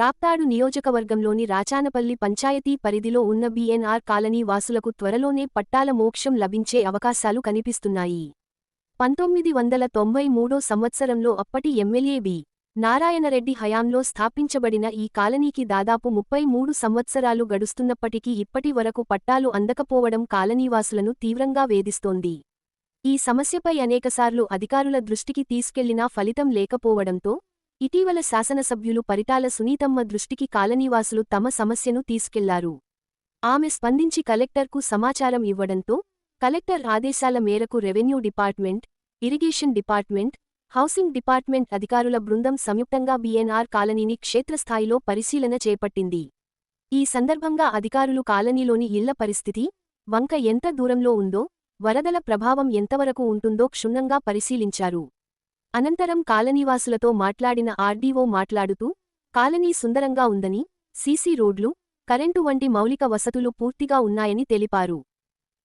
రాప్తాడు నియోజకవర్గంలోని రాచానపల్లి పంచాయతీ పరిధిలో ఉన్న బీఎన్ఆర్ కాలనీ వాసులకు త్వరలోనే పట్టాల మోక్షం లభించే అవకాశాలు కనిపిస్తున్నాయి. పంతొమ్మిది వందల తొంభై మూడో సంవత్సరంలో అప్పటి ఎమ్మెల్యే బి. నారాయణరెడ్డి హయాంలో స్థాపించబడిన ఈ కాలనీకి దాదాపు ముప్పై మూడు సంవత్సరాలు గడుస్తున్నప్పటికీ ఇప్పటి వరకు పట్టాలు అందకపోవడం కాలనీవాసులను తీవ్రంగా వేధిస్తోంది. ఈ సమస్యపై అనేకసార్లు అధికారుల దృష్టికి తీసుకెళ్ళినా ఫలితం లేకపోవడంతో ఇటీవల శాసనసభ్యులు పరిటాల సునీతమ్మ దృష్టికి కాలనీవాసులు తమ సమస్యను తీసుకెళ్ళారు. ఆమె స్పందించి కలెక్టర్కు సమాచారం ఇవ్వడంతో కలెక్టర్ ఆదేశాల మేరకు revenue department irrigation department housing department అధికారుల బృందం సంయుక్తంగా బీఎన్ఆర్ కాలనీని క్షేత్రస్థాయిలో పరిశీలన చేపట్టింది. ఈ సందర్భంగా అధికారులు కాలనీలోని ఇళ్ళ పరిస్థితి వంక ఎంత దూరంలో ఉందో వరదల ప్రభావం ఎంతవరకు ఉంటుందో క్షుణ్ణంగా పరిశీలించారు. అనంతరం కాలనీవాసులతో మాట్లాడిన ఆర్డీఓ మాట్లాడుతూ కాలనీ సుందరంగా ఉందని సీసీ రోడ్లు కరెంటు వంటి మౌలిక వసతులు పూర్తిగా ఉన్నాయని తెలిపారు.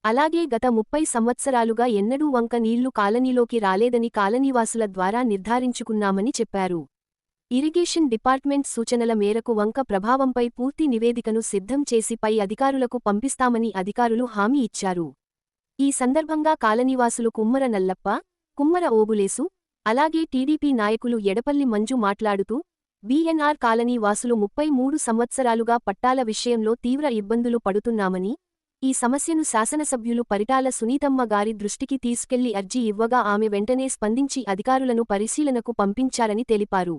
అలాగే గత ముప్పై సంవత్సరాలుగా ఎన్నడూ వంక నీళ్ళు కాలనీలోకి రాలేదని కాలనీవాసుల ద్వారా నిర్ధారించుకున్నామని చెప్పారు. ఇరిగేషన్ డిపార్ట్మెంట్ సూచనల మేరకు వంక ప్రభావంపై పూర్తి నివేదికను సిద్ధం చేసి పై అధికారులకు పంపిస్తామని అధికారులు హామీ ఇచ్చారు. ఈ సందర్భంగా కాలనీవాసులు కుమ్మర నల్లప్ప కుమ్మర ఓబులేసు అలాగే టీడీపీ నాయకులు ఎడపల్లి మంజు మాట్లాడుతూ బీఎన్ఆర్ కాలనీ వాసులు ముప్పై మూడు సంవత్సరాలుగా పట్టాల విషయంలో తీవ్ర ఇబ్బందులు పడుతున్నామని ఈ సమస్యను శాసనసభ్యులు పరిటాల సునీతమ్మ గారి దృష్టికి తీసుకెళ్ళి అర్జీ ఇవ్వగా ఆమె వెంటనే స్పందించి అధికారులను పరిశీలనకు పంపించారని తెలిపారు.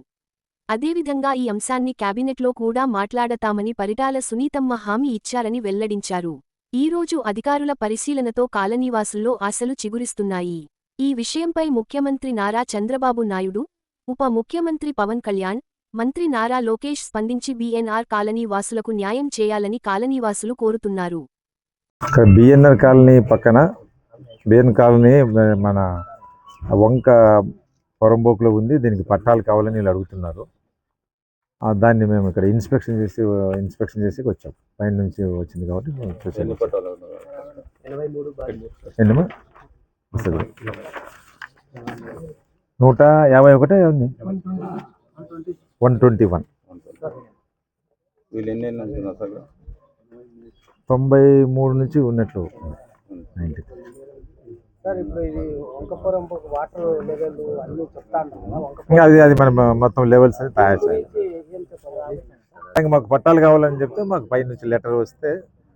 అదేవిధంగా ఈ అంశాన్ని క్యాబినెట్లో కూడా మాట్లాడతామని పరిటాల సునీతమ్మ హామీ ఇచ్చారని వెల్లడించారు. ఈరోజు అధికారుల పరిశీలనతో కాలనీవాసుల్లో ఆశలు చిగురిస్తున్నాయి. ఈ విషయంపై ముఖ్యమంత్రి నారా చంద్రబాబు నాయుడు ఉప ముఖ్యమంత్రి పవన్ కళ్యాణ్ మంత్రి నారా లోకేష్ స్పందించి బీఎన్ఆర్ కాలనీ వాసులకు న్యాయం చేయాలని కాలనీవాసులు కోరుతున్నారు. బిఎన్ఆర్ కాలనీ పక్కన బిఎన్ కాలనీ మన వంక పొరంబోకులో ఉంది దీనికి పట్టాలు కావాలని వీళ్ళు అడుగుతున్నారు. ఆ, దాన్ని మేము ఇక్కడ ఇన్స్పెక్షన్ చేసి ఇన్స్పెక్షన్ చేసి వచ్చాం. పైన నుంచి వచ్చింది కాబట్టి నూట యాభై ఒకటే ఉంది. One twenty one. తొంభై మూడు నుంచి ఉన్నట్లు. నైంటీ సార్ ఇప్పుడు ఇది వంకపురం వాటర్ లెవెల్ అన్ని చెప్తా అంటారు కదా వంక ఇంకా అది అది మనం మొత్తం లెవెల్స్ అని తయారు చేయాలి. మాకు పట్టాలు కావాలని చెప్తే మాకు పై నుంచి లెటర్ వస్తే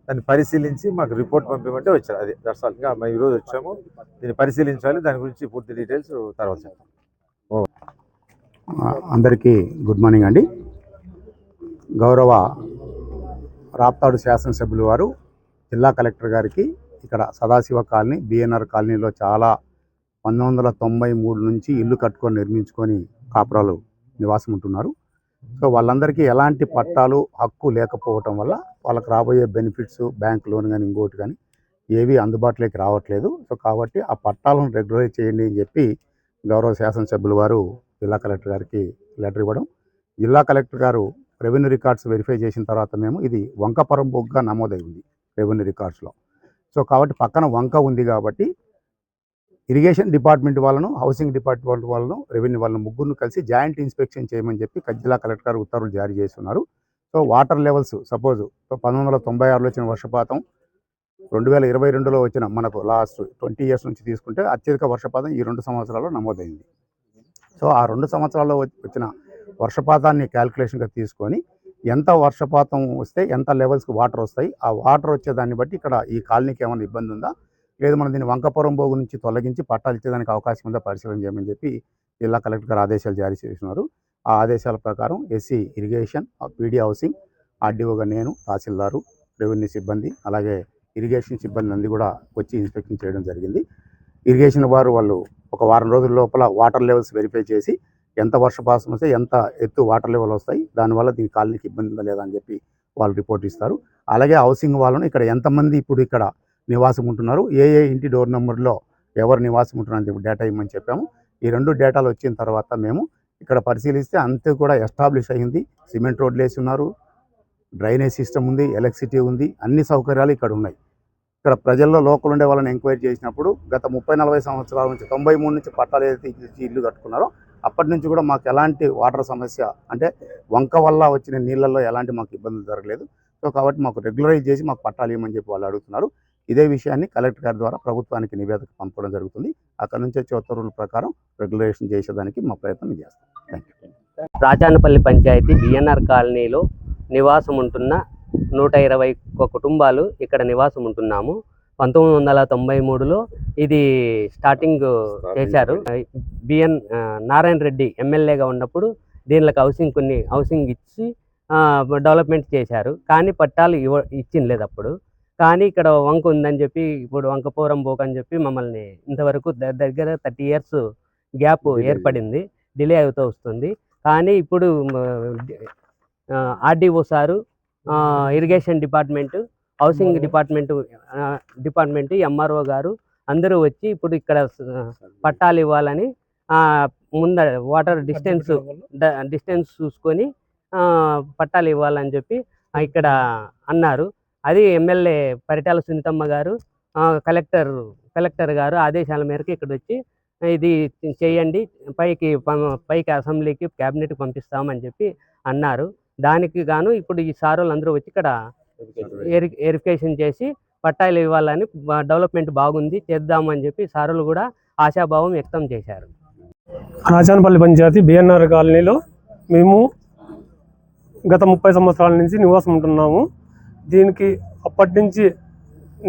దాన్ని పరిశీలించి మాకు రిపోర్ట్ పంపించమంటే వచ్చారు. అది దట్స్ ఆల్ ఇంకా మేము ఈరోజు వచ్చాము. దీన్ని పరిశీలించాలి. దాని గురించి పూర్తి డీటెయిల్స్ తర్వాత చెప్తాం. అందరికీ గుడ్ మార్నింగ్ అండి. గౌరవ రాప్తాడు శాసనసభ్యులు వారు జిల్లా కలెక్టర్ గారికి ఇక్కడ సదాశివ కాలనీ బిఎన్ఆర్ కాలనీలో చాలా పంతొమ్మిది వందల తొంభై మూడు నుంచి ఇల్లు కట్టుకొని నిర్మించుకొని కాపురాలు నివాసం ఉంటున్నారు. సో వాళ్ళందరికీ ఎలాంటి పట్టాలు హక్కు లేకపోవటం వల్ల వాళ్ళకి రాబోయే బెనిఫిట్స్ బ్యాంక్ లోన్ కానీ ఇంకోటి కానీ ఏవి అందుబాటులోకి రావట్లేదు. సో కాబట్టి ఆ పట్టాలను రెగ్యులరైజ్ చేయండి అని చెప్పి గౌరవ శాసనసభ్యులు వారు జిల్లా కలెక్టర్ గారికి లెటర్ ఇవ్వడం. జిల్లా కలెక్టర్ గారు రెవెన్యూ రికార్డ్స్ వెరిఫై చేసిన తర్వాత మేము ఇది వంకపరం బొగ్గా నమోదై ఉంది రెవెన్యూ రికార్డ్స్లో. సో కాబట్టి పక్కన వంక ఉంది కాబట్టి ఇరిగేషన్ డిపార్ట్మెంట్ వాళ్ళను హౌసింగ్ డిపార్ట్మెంట్ వాళ్ళను రెవెన్యూ వాళ్ళను ముగ్గురును కలిసి జాయింట్ ఇన్స్పెక్షన్ చేయమని చెప్పి జిల్లా కలెక్టర్ గారు ఉత్తర్వులు జారీ చేస్తున్నారు. సో వాటర్ లెవెల్స్ సపోజ్ పంతొమ్మిది వందల తొంభై ఆరులో వచ్చిన వర్షపాతం రెండు వేల ఇరవై రెండులో వచ్చిన మనకు లాస్ట్ ట్వంటీ ఇయర్స్ నుంచి తీసుకుంటే అత్యధిక వర్షపాతం ఈ రెండు సంవత్సరాల్లో నమోదైంది. సో ఆ రెండు సంవత్సరాల్లో వచ్చిన వర్షపాతాన్ని క్యాల్కులేషన్గా తీసుకొని ఎంత వర్షపాతం వస్తే ఎంత లెవెల్స్కి వాటర్ వస్తాయి ఆ వాటర్ వచ్చే దాన్ని బట్టి ఇక్కడ ఈ కాలనీకి ఏమైనా ఇబ్బంది ఉందా లేదు మనం దీన్ని వంకపురం బోగు నుంచి తొలగించి పట్టాలు ఇచ్చేదానికి అవకాశం ఉందా పరిశీలన చేయమని చెప్పి జిల్లా కలెక్టర్ గారు ఆదేశాలు జారీ చేస్తున్నారు. ఆ ఆదేశాల ప్రకారం ఎస్సీ ఇరిగేషన్ పీడీ హౌసింగ్ ఆర్డీఓగా నేను తహసీల్దారు రెవెన్యూ సిబ్బంది అలాగే ఇరిగేషన్ సిబ్బంది అంది కూడా వచ్చి ఇన్స్పెక్షన్ చేయడం జరిగింది. ఇరిగేషన్ వారు వాళ్ళు ఒక వారం రోజుల లోపల వాటర్ లెవెల్స్ వెరిఫై చేసి ఎంత వర్షపాతం వస్తే ఎంత ఎత్తు వాటర్ లెవెల్ వస్తాయి దానివల్ల దీని కాలనీకి ఇబ్బంది ఉందా లేదా అని చెప్పి వాళ్ళు రిపోర్ట్ ఇస్తారు. అలాగే హౌసింగ్ వాళ్ళను ఇక్కడ ఎంతమంది ఇప్పుడు ఇక్కడ నివాసం ఉంటున్నారు ఏ ఏ ఇంటి డోర్ నెంబర్లో ఎవరు నివాసం ఉంటున్నారు అని చెప్పి డేటా ఇవ్వమని చెప్పాము. ఈ రెండు డేటాలు వచ్చిన తర్వాత మేము ఇక్కడ పరిశీలిస్తే అంతే కూడా ఎస్టాబ్లిష్ అయింది. సిమెంట్ రోడ్లు వేసి ఉన్నారు. డ్రైనేజ్ సిస్టమ్ ఉంది ఎలక్ట్రిసిటీ ఉంది అన్ని సౌకర్యాలు ఇక్కడ ఉన్నాయి. ఇక్కడ ప్రజల్లో లోకల్ ఉండే వాళ్ళని ఎంక్వైరీ చేసినప్పుడు గత ముప్పై నలభై సంవత్సరాల నుంచి తొంభై మూడు నుంచి పట్టాలు ఏదైతే ఇల్లు కట్టుకున్నారో అప్పటి నుంచి కూడా మాకు ఎలాంటి వాటర్ సమస్య అంటే వంక వల్ల వచ్చిన నీళ్ళల్లో ఎలాంటి మాకు ఇబ్బందులు జరగలేదు. సో కాబట్టి మాకు రెగ్యులరైజ్ చేసి మాకు పట్టాలు ఇవ్వమని చెప్పి వాళ్ళు అడుగుతున్నారు. ఇదే విషయాన్ని కలెక్టర్ గారి ద్వారా ప్రభుత్వానికి నివేదిక పంపడం జరుగుతుంది. అక్కడ నుంచి వచ్చే ఉత్తర్వుల ప్రకారం రెగ్యులేషన్ చేసేదానికి మా ప్రయత్నం చేస్తాం. Thank you Rachanapalli panchayat BNR కాలనీలో నివాసం ఉంటున్న నూట ఇరవై ఒక్క కుటుంబాలు ఇక్కడ నివాసం ఉంటున్నాము పంతొమ్మిది వందల తొంభై మూడులో ఇది స్టార్టింగ్ చేశారు. బిఎన్ నారాయణ రెడ్డి ఎమ్మెల్యేగా ఉన్నప్పుడు దీనిలకు హౌసింగ్ కొన్ని హౌసింగ్ ఇచ్చి డెవలప్మెంట్ చేశారు. కానీ పట్టాలు ఇవ్వ ఇచ్చింది అప్పుడు. కానీ ఇక్కడ వంక ఉందని చెప్పి ఇప్పుడు వంకపోరం బోక్ అని చెప్పి మమ్మల్ని ఇంతవరకు దగ్గర థర్టీ ఇయర్స్ గ్యాప్ ఏర్పడింది. డిలే అవుతూ వస్తుంది. కానీ ఇప్పుడు RDO sir irrigation department housing department department MRO గారు అందరూ వచ్చి ఇప్పుడు ఇక్కడ పట్టాలు ఇవ్వాలని ముంద వాటర్ డిస్టెన్స్ డిస్టెన్స్ చూసుకొని పట్టాలు ఇవ్వాలని చెప్పి ఇక్కడ అన్నారు. అది ఎమ్మెల్యే పరిటాల సునీతమ్మ గారు కలెక్టర్ కలెక్టర్ గారు ఆదేశాల మేరకు ఇక్కడ వచ్చి ఇది చేయండి పైకి పం- పైకి అసెంబ్లీకి క్యాబినెట్కి పంపిస్తామని చెప్పి అన్నారు. దానికి గాను ఇప్పుడు ఈ సారులు అందరూ వచ్చి ఇక్కడ వెరిఫికేషన్ చేసి పట్టాయిలు ఇవ్వాలని డెవలప్మెంట్ బాగుంది చేద్దామని చెప్పి సారులు కూడా ఆశాభావం వ్యక్తం చేశారు. రాజానపల్లి పంచాయతీ బిఎన్ఆర్ కాలనీలో మేము గత ముప్పై సంవత్సరాల నుంచి నివాసం ఉంటున్నాము. దీనికి అప్పటి నుంచి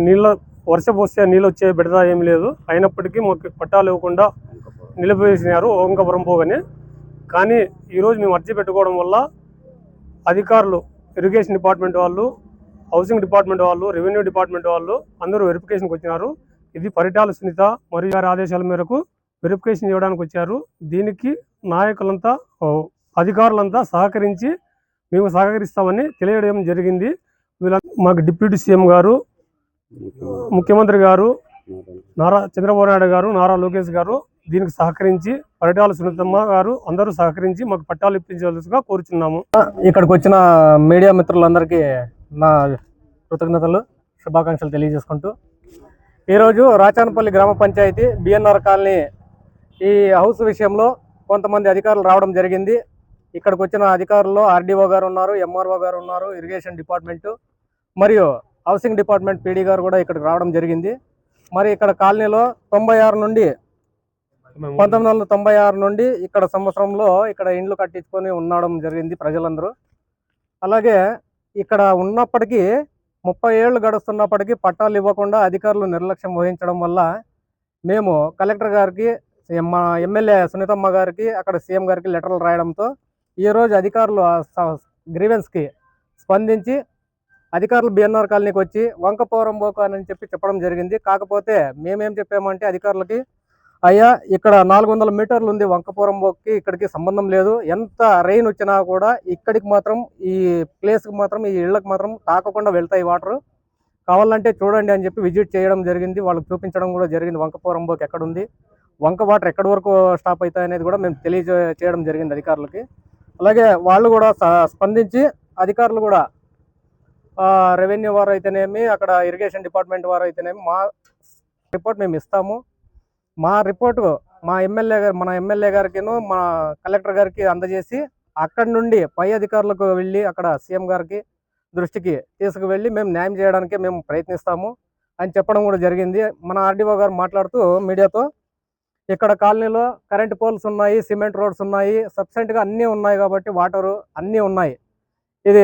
నీళ్ళ వర్షం పోస్తే నీళ్ళు వచ్చే బిడద ఏం లేదు. అయినప్పటికీ మాకు పట్టాలు ఇవ్వకుండా నిలిపివేసినారు ఓంకపురం పోగానే. కానీ ఈరోజు మేము అర్జీ పెట్టుకోవడం వల్ల అధికారులు ఇరిగేషన్ డిపార్ట్మెంట్ వాళ్ళు హౌసింగ్ డిపార్ట్మెంట్ వాళ్ళు రెవెన్యూ డిపార్ట్మెంట్ వాళ్ళు అందరూ వెరిఫికేషన్కి వచ్చినారు. ఇది పరిటాల సునీత మరియు వారి ఆదేశాల మేరకు వెరిఫికేషన్ చేయడానికి వచ్చారు. దీనికి నాయకులంతా అధికారులంతా సహకరించి మేము సహకరిస్తామని తెలియడం జరిగింది. వీళ్ళ మాకు డిప్యూటీ సీఎం గారు ముఖ్యమంత్రి గారు నారా చంద్రబాబు నాయుడు గారు నారా లోకేష్ గారు దీనికి సహకరించి పర్యటాల సునీతమ్మ గారు అందరూ సహకరించి మాకు పట్టాలు ఇప్పించవలసిగా కోరుచున్నాము. ఇక్కడికి వచ్చిన మీడియా మిత్రులందరికీ నా కృతజ్ఞతలు శుభాకాంక్షలు తెలియజేసుకుంటూ. ఈరోజు రాచానపల్లి గ్రామ పంచాయతీ బిఎన్ఆర్ కాలనీ ఈ హౌస్ విషయంలో కొంతమంది అధికారులు రావడం జరిగింది. ఇక్కడికి వచ్చిన అధికారుల్లో ఆర్డీఓ గారు ఉన్నారు ఎంఆర్ఓ గారు ఉన్నారు ఇరిగేషన్ డిపార్ట్మెంటు మరియు హౌసింగ్ డిపార్ట్మెంట్ పీడీ గారు కూడా ఇక్కడికి రావడం జరిగింది. మరి ఇక్కడ కాలనీలో తొంభై ఆరు నుండి పంతొమ్మిది వందల తొంభై ఆరు నుండి ఇక్కడ సంవత్సరంలో ఇక్కడ ఇండ్లు కట్టించుకొని ఉండడం జరిగింది ప్రజలందరూ. అలాగే ఇక్కడ ఉన్నప్పటికీ ముప్పై ఏళ్ళు గడుస్తున్నప్పటికీ పట్టాలు ఇవ్వకుండా అధికారులు నిర్లక్ష్యం వహించడం వల్ల మేము కలెక్టర్ గారికి మా ఎమ్మెల్యే సునీతమ్మ గారికి అక్కడ సీఎం గారికి లెటర్లు రాయడంతో ఈరోజు అధికారులు గ్రీవెన్స్కి స్పందించి అధికారులు బిఎన్ఆర్ కాలనీకి వచ్చి వంకపోరం పోకు అని చెప్పి చెప్పడం జరిగింది. కాకపోతే మేమేం చెప్పామంటే అధికారులకి అయ్యా ఇక్కడ నాలుగు వందల మీటర్లు ఉంది వంకపురం బొక్కి ఇక్కడికి సంబంధం లేదు. ఎంత రెయిన్ వచ్చినా కూడా ఇక్కడికి మాత్రం ఈ ప్లేస్కి మాత్రం ఈ ఇళ్ళకి మాత్రం తాకకుండా వెళ్తాయి వాటర్. కావాలంటే చూడండి అని చెప్పి విజిట్ చేయడం జరిగింది. వాళ్ళకి చూపించడం కూడా జరిగింది. వంకపురం బోక్ ఎక్కడ ఉంది వంక వాటర్ ఎక్కడి వరకు స్టాప్ అవుతాయి అనేది కూడా మేము తెలియజే చేయడం జరిగింది అధికారులకి. అలాగే వాళ్ళు కూడా స్పందించి అధికారులు కూడా రెవెన్యూ వారు అయితేనేమి అక్కడ ఇరిగేషన్ డిపార్ట్మెంట్ వారు అయితేనేమి మా రిపోర్ట్ మేము ఇస్తాము. మా రిపోర్టు మా ఎమ్మెల్యే గారు మన ఎమ్మెల్యే గారికిను మా కలెక్టర్ గారికి అందజేసి అక్కడ నుండి పై అధికారులకు వెళ్ళి అక్కడ సీఎం గారికి దృష్టికి తీసుకువెళ్ళి మేము న్యాయం చేయడానికి మేము ప్రయత్నిస్తాము అని చెప్పడం కూడా జరిగింది. మన ఆర్డీఓ గారు మాట్లాడుతూ మీడియాతో ఇక్కడ కాలనీలో కరెంట్ పోల్స్ ఉన్నాయి సిమెంట్ రోడ్స్ ఉన్నాయి సబ్సెంట్గా అన్నీ ఉన్నాయి కాబట్టి వాటరు అన్నీ ఉన్నాయి. ఇది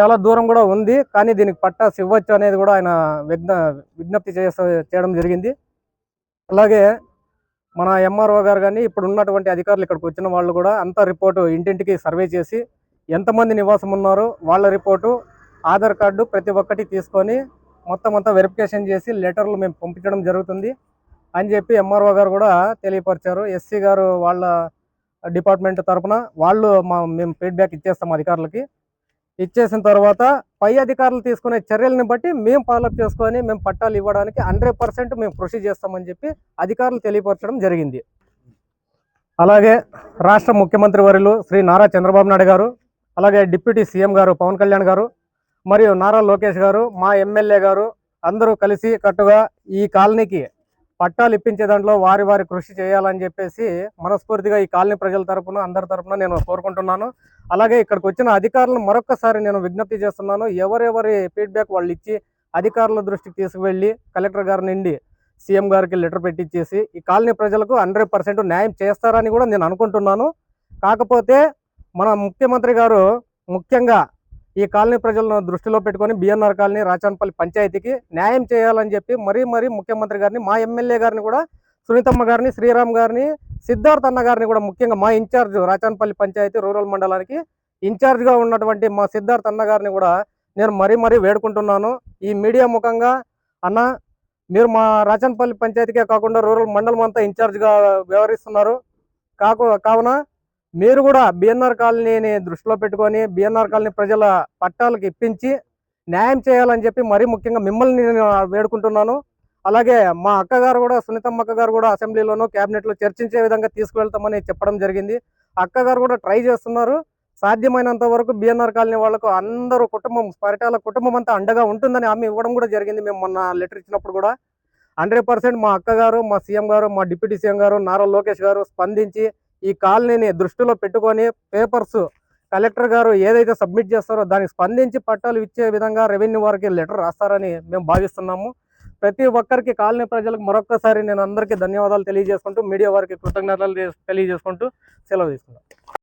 చాలా దూరం కూడా ఉంది కానీ దీనికి పట్టాస్ ఇవ్వచ్చు అనేది కూడా ఆయన విజ్ఞ విజ్ఞప్తి చేయడం జరిగింది. అలాగే మన ఎంఆర్ఓ గారు కానీ ఇప్పుడు ఉన్నటువంటి అధికారులు ఇక్కడికి వచ్చిన వాళ్ళు కూడా అంతా రిపోర్టు ఇంటింటికి సర్వే చేసి ఎంతమంది నివాసం ఉన్నారో వాళ్ళ రిపోర్టు ఆధార్ కార్డు ప్రతి ఒక్కటి తీసుకొని మొత్తం అంతా వెరిఫికేషన్ చేసి లెటర్లు మేము పంపించడం జరుగుతుంది అని చెప్పి ఎంఆర్ఓ గారు కూడా తెలియపరిచారు. ఎస్సీ గారు వాళ్ళ డిపార్ట్మెంట్ తరఫున వాళ్ళు మా మేము ఫీడ్బ్యాక్ ఇచ్చేస్తాం అధికారులకి. ఇచ్చేసిన తర్వాత పై అధికారులు తీసుకునే చర్యలను బట్టి మేము ఫాలోఅప్ చేసుకొని మేము పట్టాలు ఇవ్వడానికి హండ్రెడ్ పర్సెంట్ మేము కృషి చేస్తామని చెప్పి అధికారులు తెలియపరచడం జరిగింది. అలాగే రాష్ట్ర ముఖ్యమంత్రి వర్యులు శ్రీ నారా చంద్రబాబు నాయుడు గారు అలాగే డిప్యూటీ సీఎం గారు పవన్ కళ్యాణ్ గారు మరియు నారా లోకేష్ గారు మా ఎమ్మెల్యే గారు అందరూ కలిసి కట్టుగా ఈ కాలనీకి పట్టాలు ఇప్పించే దాంట్లో వారి వారి కృషి చేయాలని చెప్పేసి మనస్ఫూర్తిగా ఈ కాలనీ ప్రజల తరపున అందరి తరపున నేను కోరుకుంటున్నాను. అలాగే ఇక్కడికి వచ్చిన అధికారులను మరొకసారి నేను విజ్ఞప్తి చేస్తున్నాను. ఎవరెవరి ఫీడ్బ్యాక్ వాళ్ళు ఇచ్చి అధికారుల దృష్టికి తీసుకువెళ్ళి కలెక్టర్ గారి నుండి సీఎం గారికి లెటర్ పెట్టించేసి ఈ కాలనీ ప్రజలకు హండ్రెడ్ పర్సెంట్ న్యాయం చేస్తారని కూడా నేను అనుకుంటున్నాను. కాకపోతే మన ముఖ్యమంత్రి గారు ముఖ్యంగా ఈ కాలనీ ప్రజలను దృష్టిలో పెట్టుకొని బిఎన్ఆర్ కాలనీ రాచాన్పల్లి పంచాయతీకి న్యాయం చేయాలని చెప్పి మరీ మరీ ముఖ్యమంత్రి గారిని మా ఎమ్మెల్యే గారిని కూడా సునీతమ్మ గారిని శ్రీరామ్ గారిని సిద్ధార్థ్ అన్న గారిని కూడా ముఖ్యంగా మా ఇన్ఛార్జ్ రాచాన్పల్లి పంచాయతీ రూరల్ మండలానికి ఇన్ఛార్జ్గా ఉన్నటువంటి మా సిద్ధార్థ్ అన్న గారిని కూడా నేను మరీ మరీ వేడుకుంటున్నాను. ఈ మీడియా ముఖంగా అన్న మీరు మా రాచన్పల్లి పంచాయతీకే కాకుండా రూరల్ మండలం అంతా ఇన్ఛార్జ్గా వ్యవహరిస్తున్నారు. కాకు కావున మీరు కూడా బిఎన్ఆర్ కాలనీని దృష్టిలో పెట్టుకొని బిఎన్ఆర్ కాలనీ ప్రజల పట్టాలకు ఇప్పించి న్యాయం చేయాలని చెప్పి మరీ ముఖ్యంగా మిమ్మల్ని నేను వేడుకుంటున్నాను. అలాగే మా అక్కగారు కూడా సునీతమ్మ అక్క గారు కూడా అసెంబ్లీలోనూ క్యాబినెట్లో చర్చించే విధంగా తీసుకువెళ్తామని చెప్పడం జరిగింది. అక్కగారు కూడా ట్రై చేస్తున్నారు. సాధ్యమైనంత వరకు బిఎన్ఆర్ కాలనీ వాళ్ళకు అందరూ కుటుంబం పరిటాల కుటుంబం అంతా అండగా ఉంటుందని హామీ ఇవ్వడం కూడా జరిగింది. మేము మొన్న లెటర్ ఇచ్చినప్పుడు కూడా. హండ్రెడ్ పర్సెంట్ మా అక్కగారు మా సీఎం గారు మా డిప్యూటీ సీఎం గారు నారా లోకేష్ గారు స్పందించి ఈ కాలనీని దృష్టిలో పెట్టుకొని పేపర్స్ కలెక్టర్ గారు ఏదైతే సబ్మిట్ చేస్తారో దానికి స్పందించి పట్టాలు ఇచ్చే విధంగా రెవెన్యూ వారికి లెటర్ రాస్తారని మేము భావిస్తున్నాము. ప్రతి ఒక్కరికి కాలనీ ప్రజలకు మరొక్కసారి నేను అందరికీ ధన్యవాదాలు తెలియజేసుకుంటూ మీడియా వారికి కృతజ్ఞతలు తెలియజేసుకుంటూ సెలవు తీసుకున్నాను